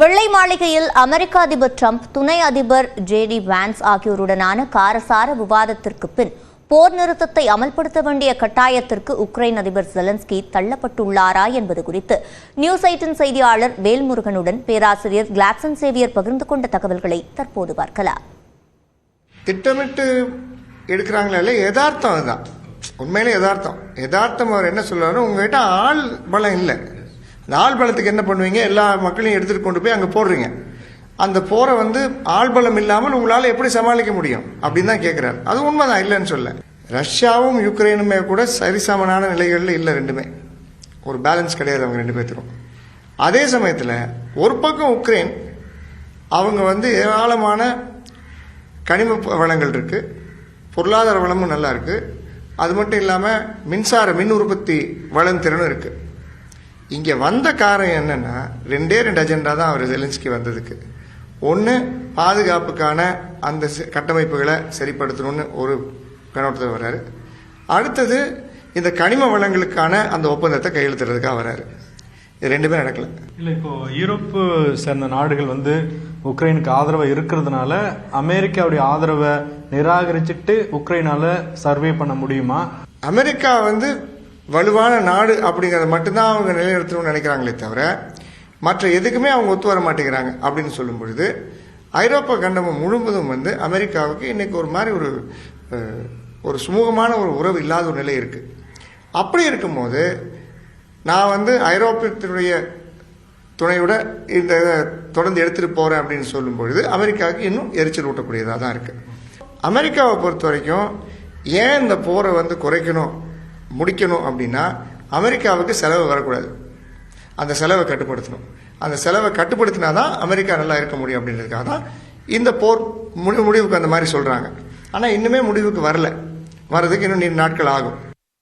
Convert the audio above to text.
வெள்ளை மாளிகையில் அமெரிக்க அதிபர் ட்ரம்ப் துணை அதிபர் ஜேடி வான்ஸ் ஆகியோருடனான காரசார விவாதத்திற்கு பின் போர் நிறுத்தத்தை அமல்படுத்த வேண்டிய கட்டாயத்திற்கு உக்ரைன் அதிபர் செலன்ஸ்கி தள்ளப்பட்டுள்ளாரா என்பது குறித்து நியூஸ் எயிட்டின் செய்தியாளர் வேல்முருகனுடன் பேராசிரியர் கிளாட்சன் சேவியர் பகிர்ந்து கொண்ட தகவல்களை தற்போது பார்க்கலாம். திட்டமிட்டு எடுக்கிறாங்களே யதார்த்தம் அதுதான். உண்மையிலே யதார்த்தம். யதார்த்தம் அவர் என்ன சொல்றாரு உங்ககிட்ட ஆள் பலம் இல்லை. அந்த என்ன பண்ணுவீங்க? எல்லா மக்களையும் எடுத்துகிட்டு கொண்டு போய் அங்கே போடுறீங்க. அந்த போரை வந்து ஆழ்பலம் இல்லாமல் உங்களால் எப்படி சமாளிக்க முடியும்? அப்படின்னு தான் கேட்குறாரு அது உண்மைதான் இல்லைன்னு சொல்ல. ரஷ்யாவும் யுக்ரைனுமே கூட சரிசமனான நிலைகளில் இல்லை ரெண்டுமே. ஒரு பேலன்ஸ் கிடையாது அவங்க ரெண்டு பேர்த்துக்கும் அதே சமயத்தில் ஒரு பக்கம் உக்ரைன் அவங்க வந்து ஏராளமான கனிம வளங்கள் இருக்குது பொருளாதார வளமும் நல்லா இருக்குது அது மட்டும் இல்லாமல் மின்சார மின் உற்பத்தி வளம் திறனும் இருக்குது இங்கே வந்த காரணம் என்னன்னா ரெண்டே ரெண்டு அஜெண்டா தான் அவர் ஜெலன்ஸ்கி வந்ததுக்கு. ஒன்று பாதுகாப்புக்கான அந்த கட்டமைப்புகளை சரிப்படுத்தணும்னு ஒரு கண்ணோட்டத்தில் வர்றாரு. அடுத்தது இந்த கனிம வளங்களுக்கான அந்த ஒப்பந்தத்தை கையெழுத்துறதுக்காக வர்றாரு. இது ரெண்டுமே நடக்கல. இல்ல இப்போ யூரோப்பு சேர்ந்த நாடுகள் வந்து உக்ரைனுக்கு ஆதரவா இருக்கிறதுனால அமெரிக்காவுடைய ஆதரவை நிராகரிச்சுட்டு உக்ரைனால சர்வே பண்ண முடியுமா? அமெரிக்கா வந்து வலுவான நாடு அப்படிங்கிறத மட்டும்தான் அவங்க நிலைநிறுத்தணும்னு நினைக்கிறாங்களே தவிர மற்ற எதுக்குமே அவங்க ஒத்து வர மாட்டேங்கிறாங்க அப்படின்னு சொல்லும் பொழுது ஐரோப்பா கண்டம் முழுவதும் வந்து அமெரிக்காவுக்கு இன்னைக்கு ஒரு மாதிரி ஒரு ஒரு சுமூகமான ஒரு உறவு இல்லாத ஒரு நிலை இருக்கு. அப்படி இருக்கும்போது நான் வந்து ஐரோப்பியத்தினுடைய துணையோட இந்த இதை தொடர்ந்து எடுத்துகிட்டு போகிறேன் அப்படின்னு சொல்லும் பொழுது அமெரிக்காவுக்கு இன்னும் எரிச்சல் ஊட்டக்கூடியதாக தான் இருக்குது அமெரிக்காவை பொறுத்த வரைக்கும் ஏன் இந்த போரை வந்து குறைக்கணும்? முடிக்கணும் அப்படின்னா அமெரிக்காவுக்கு செலவு வரக்கூடாது. அந்த செலவை கட்டுப்படுத்தணும். அந்த செலவை கட்டுப்படுத்தினா தான் அமெரிக்கா நல்லா இருக்க முடியும் அப்படின்றதுக்காக தான் இந்த போர் முடி முடிவுக்கு அந்த மாதிரி சொல்கிறாங்க ஆனால் இன்னுமே முடிவுக்கு வரல. வர்றதுக்கு இன்னும் நீண்ட நாட்கள் ஆகும்.